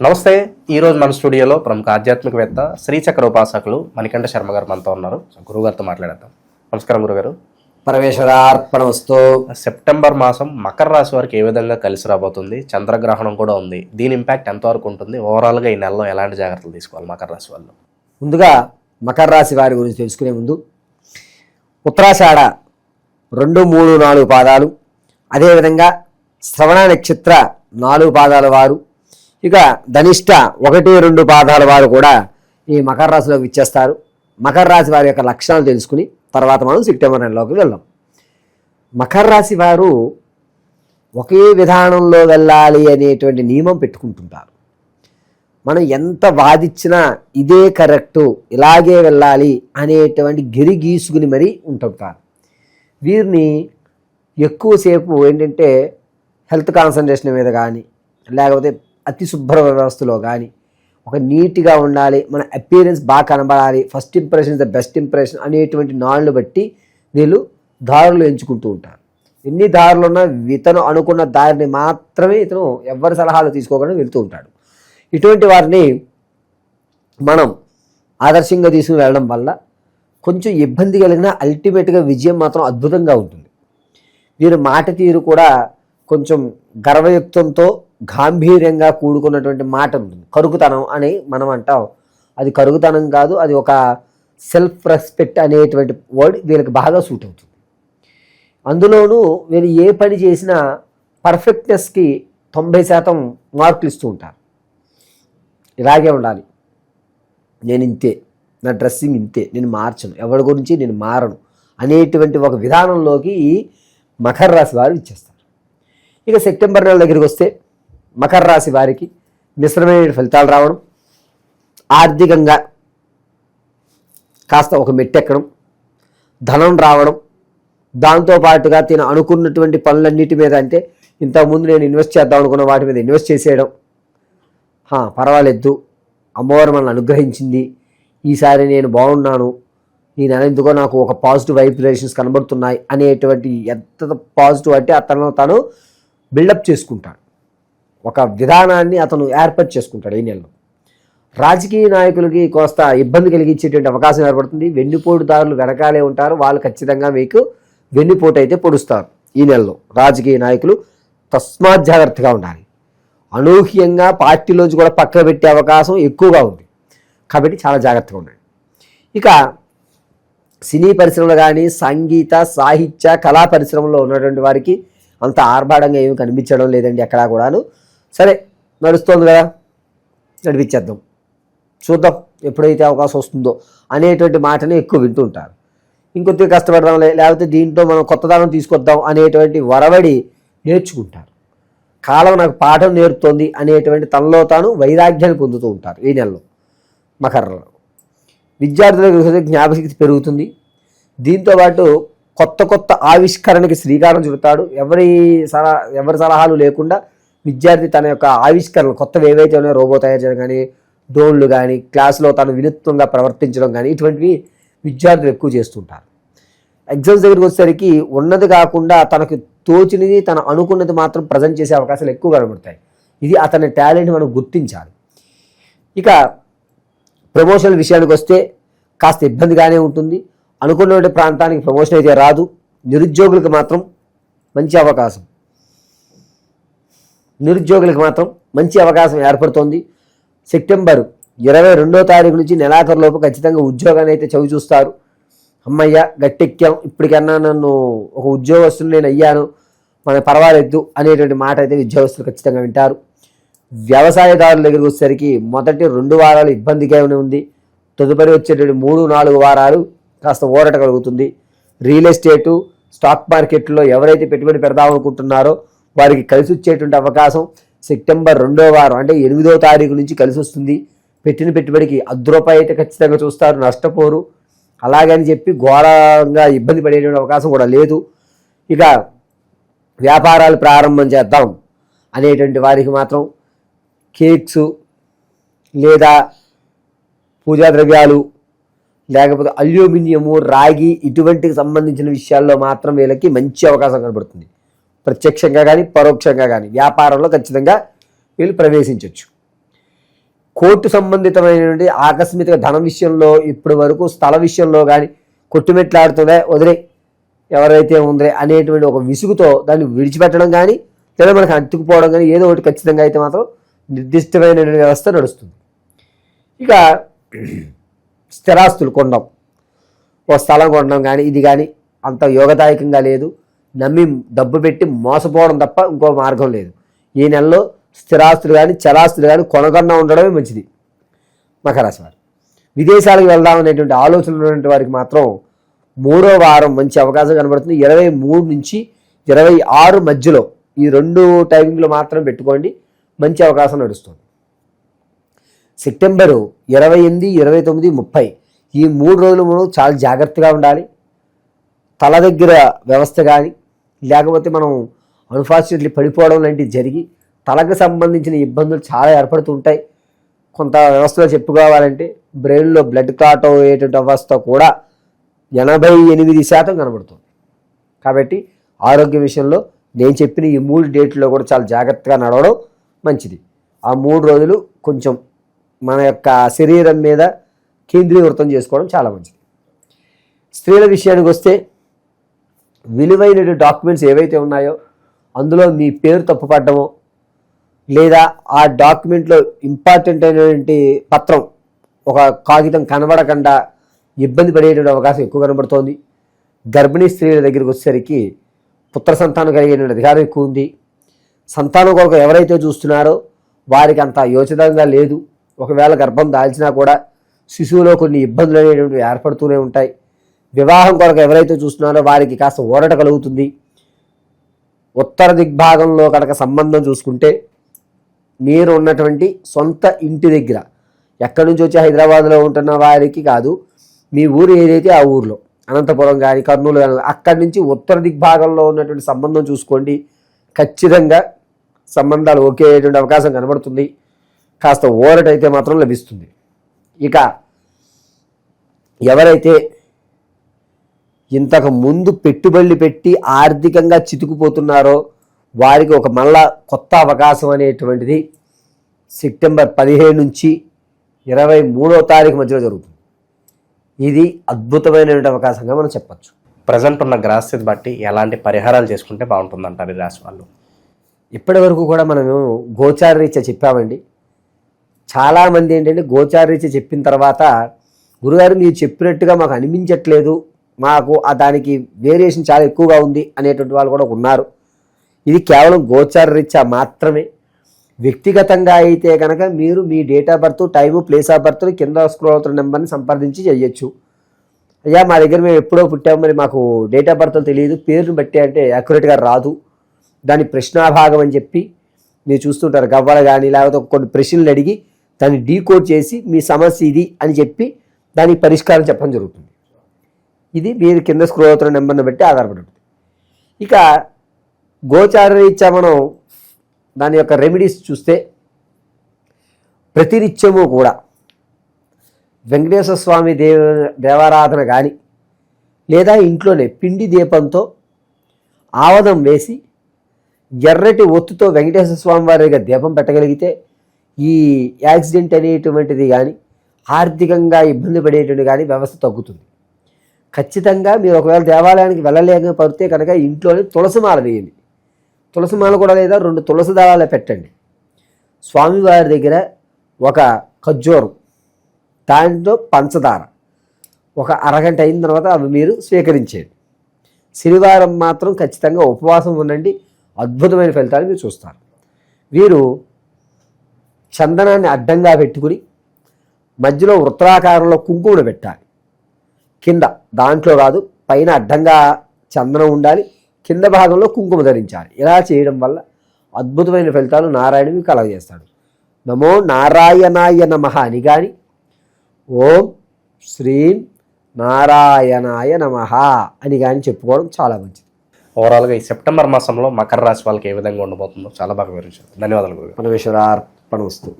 నమస్తే ఈ రోజు మన స్టూడియోలో ప్రముఖ ఆధ్యాత్మికవేత్త శ్రీచక్ర ఉపాసకులు మణికంఠ శర్మ గారు మనతో ఉన్నారు. సో గురువుగారితో మాట్లాడేద్దాం. నమస్కారం గురుగారు. పరమేశ్వరార్పణ వస్తు సెప్టెంబర్ మాసం మకర రాశి వారికి ఏ విధంగా కలిసి రాబోతుంది? చంద్రగ్రహణం కూడా ఉంది. దీని ఇంపాక్ట్ ఎంతవరకు ఉంటుంది? ఓవరాల్గా ఈ నెలలో ఎలాంటి జాగ్రత్తలు తీసుకోవాలి మకర రాశి వాళ్ళు? ముందుగా మకర రాశి వారి గురించి తెలుసుకునే ముందు ఉత్తరాషాఢ రెండు మూడు నాలుగు పాదాలు అదేవిధంగా శ్రవణ నక్షత్ర నాలుగు పాదాల వారు ఇక ధనిష్ట ఒకటి రెండు పాదాల వారు కూడా ఈ మకర రాశిలోకి ఇచ్చేస్తారు మకర రాశి వారి యొక్క లక్షణాలు తెలుసుకుని తర్వాత మనం సెప్టెంబర్ నెలలోకి వెళ్దాం. మకర రాశి వారు ఒకే విధానంలో వెళ్ళాలి అనేటువంటి నియమం పెట్టుకుంటుంటారు. మనం ఎంత వాదిచ్చినా ఇదే కరెక్టు ఇలాగే వెళ్ళాలి అనేటువంటి గిరి గీసుకుని మరీ ఉంటుంటారు. వీరిని ఎక్కువసేపు ఏంటంటే హెల్త్ కాన్సన్ట్రేషన్ మీద కానీ లేకపోతే అతి శుభ్ర వ్యవస్థలో కానీ ఒక నీట్గా ఉండాలి మన అపీరెన్స్ బాగా కనబడాలి first impression the best impression అనేటువంటి నాళ్ళు బట్టి వీళ్ళు దారులు ఎంచుకుంటూ ఉంటారు. ఎన్ని దారులు ఉన్నా ఇతను అనుకున్న దారిని మాత్రమే ఇతను ఎవరి సలహాలు తీసుకోకుండా వెళ్తూ ఉంటాడు. ఇటువంటి వారిని మనం ఆదర్శంగా తీసుకుని వెళ్ళడం వల్ల కొంచెం ఇబ్బంది కలిగిన అల్టిమేట్గా విజయం మాత్రం అద్భుతంగా ఉంటుంది. వీరి మాట తీరు కూడా కొంచెం గర్వయుక్తంతో గాంభీర్యంగా కూడుకున్నటువంటి మాట ఉంటుంది కరుగుతనం అని మనం అంటాం. అది కరుగుతనం కాదు అది ఒక సెల్ఫ్ రెస్పెక్ట్ అనేటువంటి వర్డ్ వీళ్ళకి బాగా సూట్ అవుతుంది. అందులోనూ వీళ్ళు ఏ పని చేసినా పర్ఫెక్ట్నెస్కి తొంభై శాతం మార్కులు ఇస్తూ ఉంటారు. ఇలాగే ఉండాలి. నేను ఇంతే నా డ్రెస్సింగ్ ఇంతే నేను మార్చను ఎవరి గురించి నేను మారను అనేటువంటి ఒక విధానంలోకి ఈ మకర రాశి వారు ఇచ్చేస్తారు ఇక సెప్టెంబర్ నెల దగ్గరికి వస్తే మకర రాశి వారికి మిశ్రమైన ఫలితాలు రావడం ఆర్థికంగా కాస్త ఒక మెట్టెక్కడం ధనం రావడం దాంతోపాటుగా తిన అనుకున్నటువంటి పనులన్నిటి మీద అంటే ఇంతకుముందు నేను ఇన్వెస్ట్ చేద్దాం అనుకున్న వాటి మీద ఇన్వెస్ట్ చేసేయడం. పర్వాలేదు. అమ్మవారు మనల్ని అనుగ్రహించింది. ఈసారి నేను బాగున్నాను. ఈ నెల ఎందుకో నాకు ఒక పాజిటివ్ వైబ్రేషన్స్ కనబడుతున్నాయి అనేటువంటి ఎంత పాజిటివ్ అంటే అతను తను బిల్డప్ చేసుకుంటాడు. ఒక విధానాన్ని అతను ఏర్పాటు చేసుకుంటాడు ఈ నెలలో. రాజకీయ నాయకులకి కోస్త ఇబ్బంది కలిగించేటువంటి అవకాశం ఏర్పడుతుంది. వెన్నుపోటుదారులు వెనకాలే ఉంటారు. వాళ్ళు ఖచ్చితంగా మీకు వెన్నుపోటు అయితే పొడుస్తారు ఈ నెలలో. రాజకీయ నాయకులు తస్మాత్ జాగ్రత్తగా ఉండాలి. అనూహ్యంగా పార్టీలోంచి కూడా పక్క పెట్టే అవకాశం ఎక్కువగా ఉంది. కాబట్టి చాలా జాగ్రత్తగా ఉండండి. ఇక సినీ పరిశ్రమలు కానీ సంగీత సాహిత్య కళా పరిశ్రమలో ఉన్నటువంటి వారికి అంత ఆర్భాడంగా ఏమి కనిపించడం లేదండి ఎక్కడా కూడాను. సరే నడుస్తోంది కదా? నడిపించేద్దాం. చూద్దాం ఎప్పుడైతే అవకాశం వస్తుందో అనేటువంటి మాటని ఎక్కువ వింటూ ఉంటారు ఇంకొద్దిగా కష్టపడదాం లేకపోతే దీంట్లో మనం కొత్త దానం తీసుకొద్దాం అనేటువంటి వరవడి నేర్చుకుంటారు. కాలం నాకు పాఠం నేర్పుతోంది అనేటువంటి తనలో తాను వైరాగ్యాన్ని పొందుతూ ఉంటారు ఈ నెలలో మకరంలో. విద్యార్థులకు జ్ఞాపశక్తి పెరుగుతుంది. దీంతో పాటు కొత్త కొత్త ఆవిష్కరణకి శ్రీకారం చుడతాడు. ఎవరి సలహా ఎవరి సలహాలు లేకుండా విద్యార్థి తన యొక్క ఆవిష్కరణలు కొత్తవి ఏవైతే ఉన్నాయో రోబో తయారు చేయడం కానీ డ్రోన్లు కానీ క్లాసులో తను వినూత్నంగా ప్రవర్తించడం కానీ ఇటువంటివి విద్యార్థులు ఎక్కువ చేస్తుంటారు. ఎగ్జామ్స్ దగ్గరికి వచ్చేసరికి ఉన్నది కాకుండా తనకు తోచినది తను అనుకున్నది మాత్రం ప్రజెంట్ చేసే అవకాశాలు ఎక్కువ కనబడతాయి. ఇది అతని టాలెంట్ మనం గుర్తించాలి. ఇక ప్రమోషన్ విషయానికి వస్తే కాస్త ఇబ్బందిగానే ఉంటుంది. అనుకున్నటువంటి ప్రాంతానికి ప్రమోషన్ అయితే రాదు. నిరుద్యోగులకు మాత్రం మంచి అవకాశం. నిరుద్యోగులకు మాత్రం మంచి అవకాశం ఏర్పడుతోంది. సెప్టెంబర్ ఇరవై రెండో తారీఖు నుంచి నెలాఖరులోపు ఖచ్చితంగా ఉద్యోగాన్ని అయితే చవి చూస్తారు. అమ్మయ్య గట్టెక్కాం. ఇప్పటికన్నా నన్ను ఒక ఉద్యోగస్తులు నేను అయ్యాను. మన పర్వాలేదు అనేటువంటి మాట అయితే ఉద్యోగస్తులు ఖచ్చితంగా వింటారు. వ్యవసాయదారుల దగ్గరికి వచ్చేసరికి మొదటి రెండు వారాలు ఇబ్బందిగానే ఉంది. తదుపరి వచ్చేటువంటి మూడు నాలుగు వారాలు కాస్త ఊరట కలుగుతుంది. రియల్ ఎస్టేటు స్టాక్ మార్కెట్లో ఎవరైతే పెట్టుబడి పెడదాం అనుకుంటున్నారో వారికి కలిసి వచ్చేటువంటి అవకాశం సెప్టెంబర్ రెండో వారం అంటే ఎనిమిదో తారీఖు నుంచి కలిసి వస్తుంది పెట్టిన పెట్టుబడికి అర్ధ రూపాయి అయితే ఖచ్చితంగా చూస్తారు నష్టపోరు. అలాగని చెప్పి ఘోరంగా ఇబ్బంది పడేటువంటి అవకాశం కూడా లేదు. ఇక వ్యాపారాలు ప్రారంభం చేద్దాం అనేటువంటి వారికి మాత్రం కేక్స్ లేదా పూజా ద్రవ్యాలు లేకపోతే అల్యూమినియము రాగి ఇటువంటికి సంబంధించిన విషయాల్లో మాత్రం వీళ్ళకి మంచి అవకాశం కనబడుతుంది. ప్రత్యక్షంగా కానీ పరోక్షంగా కానీ వ్యాపారంలో ఖచ్చితంగా వీళ్ళు ప్రవేశించవచ్చు కోర్టు సంబంధితమైనటువంటి ఆకస్మిక ధనం విషయంలో ఇప్పటి వరకు స్థల విషయంలో కానీ కొట్టుమెట్లాడుతుందే వదిలే ఎవరైతే ఉందిలే అనేటువంటి ఒక విసుగుతో దాన్ని విడిచిపెట్టడం కానీ లేదా మనకు అంటుకుపోవడం కానీ ఏదో ఒకటి ఖచ్చితంగా అయితే మాత్రం నిర్దిష్టమైన వ్యవస్థ నడుస్తుంది. ఇక స్థిరాస్తులు కొనడం ఓ స్థలం కొనడం కానీ ఇది కానీ అంత యోగదాయకంగా లేదు. నమ్మి డబ్బు పెట్టి మోసపోవడం తప్ప ఇంకో మార్గం లేదు. ఈ నెలలో స్థిరాస్తులు కానీ చరాస్తులు కానీ కొనకుండా ఉండడమే మంచిది. మకరాశి వారు. విదేశాలకు వెళ్దాం అనేటువంటి ఆలోచన ఉన్నటువంటి వారికి మాత్రం మూడో వారం మంచి అవకాశం కనబడుతుంది. ఇరవై మూడు నుంచి ఇరవై ఆరు మధ్యలో ఈ రెండు టైమింగ్లో మాత్రం పెట్టుకోండి. మంచి అవకాశం నడుస్తుంది. సెప్టెంబరు ఇరవై ఎనిమిది ఇరవై తొమ్మిది ముప్పై. ఈ మూడు రోజులు మనం చాలా జాగ్రత్తగా ఉండాలి. తల దగ్గర వ్యవస్థ కానీ లేకపోతే మనం అన్ఫార్చునేట్లీ పడిపోవడం లాంటివి జరిగి తలకు సంబంధించిన ఇబ్బందులు చాలా ఏర్పడుతుంటాయి. కొంత వ్యవస్థలో చెప్పుకోవాలంటే బ్రెయిన్లో బ్లడ్ క్లాట్ అయ్యేటువంటి అవస్థ కూడా ఎనభై ఎనిమిది శాతం కనబడుతుంది. కాబట్టి ఆరోగ్య విషయంలో నేను చెప్పిన ఈ మూడు డేట్లో కూడా చాలా జాగ్రత్తగా నడవడం మంచిది. ఆ మూడు రోజులు కొంచెం మన యొక్క శరీరం మీద కేంద్రీకృతం చేసుకోవడం చాలా మంచిది. స్త్రీల విషయానికి వస్తే విలువైన డాక్యుమెంట్స్ ఏవైతే ఉన్నాయో అందులో మీ పేరు తప్పుపడ్డమో లేదా ఆ డాక్యుమెంట్లో ఇంపార్టెంట్ అయినటువంటి పత్రం ఒక కాగితం కనబడకుండా ఇబ్బంది పడేటువంటి అవకాశం ఎక్కువ కనబడుతోంది. గర్భిణీ స్త్రీల దగ్గరికి వచ్చేసరికి పుత్ర సంతానం కలిగేటువంటి అధికారం ఎక్కువ ఉంది. సంతానం కొరకు ఎవరైతే చూస్తున్నారో వారికి అంత యోచితంగా లేదు. ఒకవేళ గర్భం దాల్చినా కూడా శిశువులో కొన్ని ఇబ్బందులు అనేటువంటివి ఏర్పడుతూనే ఉంటాయి. వివాహం కొరకు ఎవరైతే చూస్తున్నారో వారికి కాస్త ఊరట కలుగుతుంది. ఉత్తర దిగ్భాగంలో కనుక సంబంధం చూసుకుంటే మీరు ఉన్నటువంటి సొంత ఇంటి దగ్గర ఎక్కడి నుంచి వచ్చి హైదరాబాద్లో ఉంటున్న వారికి కాదు మీ ఊరు ఏదైతే ఆ ఊర్లో అనంతపురం కానీ కర్నూలు కానీ అక్కడి నుంచి ఉత్తర దిగ్భాగంలో ఉన్నటువంటి సంబంధం చూసుకోండి. ఖచ్చితంగా సంబంధాలు ఓకే అయ్యేటువంటి అవకాశం కనబడుతుంది. కాస్త ఊరట అయితే మాత్రం లభిస్తుంది. ఇక ఎవరైతే ఇంతకు ముందు పెట్టుబడులు పెట్టి ఆర్థికంగా చితుకుపోతున్నారో వారికి ఒక మళ్ళా కొత్త అవకాశం అనేటువంటిది సెప్టెంబర్ పదిహేను నుంచి ఇరవై మూడో తారీఖు మధ్యలో జరుగుతుంది. ఇది అద్భుతమైనటువంటి అవకాశంగా మనం చెప్పచ్చు. ప్రజెంట్ ఉన్న గ్రహస్థితి బట్టి ఎలాంటి పరిహారాలు చేసుకుంటే బాగుంటుందంటారు ఈ రాశి వాళ్ళు? ఇప్పటి వరకు కూడా మనము గోచార రీత్యా చెప్పామండి. చాలామంది ఏంటంటే గోచార రీత్యా చెప్పిన తర్వాత గురుగారు మీరు చెప్పినట్టుగా మాకు అనిపించట్లేదు మాకు ఆ దానికి వేరియేషన్ చాలా ఎక్కువగా ఉంది అనేటువంటి వాళ్ళు కూడా ఉన్నారు. ఇది కేవలం గోచార రీత్యా మాత్రమే. వ్యక్తిగతంగా అయితే కనుక మీరు మీ date of birth time place of birth కింద స్క్రోల్ అవుతున్న నెంబర్ని సంప్రదించి చేయొచ్చు. అయ్యా మా దగ్గర మేము ఎప్పుడో పుట్టాము మరి మాకు డేట్ ఆఫ్ బర్త్ తెలియదు. పేరును బట్టి అంటే యాక్యురేట్గా రాదు. దాని ప్రశ్నాభాగం అని చెప్పి మీరు చూస్తుంటారు. గవ్వల కానీ లేకపోతే కొన్ని ప్రశ్నలు అడిగి దాన్ని డీకోడ్ చేసి మీ సమస్య ఇది అని చెప్పి దానికి పరిష్కారం చెప్పడం జరుగుతుంది. ఇది మీరు కింద స్క్రోల్ అవుతున్న నెంబర్ని బట్టి ఆధారపడి ఉంటుంది ఇక గోచారరీత్యా మనం దాని యొక్క రెమెడీస్ చూస్తే ప్రతినిత్యము కూడా వెంకటేశ్వర స్వామి దేవ దేవారాధన కానీ లేదా ఇంట్లోనే పిండి దీపంతో ఆవదం వేసి ఎర్రటి ఒత్తుతో వెంకటేశ్వర స్వామి వారిగా దీపం పెట్టగలిగితే ఈ యాక్సిడెంట్ అనేటువంటిది కానీ ఆర్థికంగా ఇబ్బంది పడేటువంటి కానీ వ్యవస్థ తగ్గుతుంది. ఖచ్చితంగా మీరు ఒకవేళ దేవాలయానికి వెళ్ళలేకపోతే కనుక ఇంట్లోనే తులసిమాల వేయండి. తులసిమాల కూడా లేదా రెండు తులసి దళాలు పెట్టండి. స్వామివారి దగ్గర ఒక ఖర్జూరం దాంట్లో పంచదార. ఒక అరగంట అయిన తర్వాత అవి మీరు స్వీకరించేయండి. శనివారం మాత్రం ఖచ్చితంగా ఉపవాసం ఉండండి. అద్భుతమైన ఫలితాలు మీరు చూస్తారు. వీరు చందనాన్ని అడ్డంగా పెట్టుకుని మధ్యలో వృత్తాకారంలో కుంకుమను పెట్టాలి. కింద దాంట్లో కాదు పైన అడ్డంగా చందనం ఉండాలి కింద భాగంలో కుంకుమ ధరించాలి. ఇలా చేయడం వల్ల అద్భుతమైన ఫలితాలు నారాయణుని కలగజేస్తాడు. నమో నారాయణాయ నమః అని కానీ ఓం శ్రీం నారాయణాయ నమః అని కానీ చెప్పుకోవడం చాలా మంచిది. ఓవరాల్గా ఈ సెప్టెంబర్ మాసంలో మకర రాశి వాళ్ళకి ఏ విధంగా ఉండబోతుందో చాలా బాగా వివరించారు. ధన్యవాదాలు పరమేశ్వరార్పణ వస్తుంది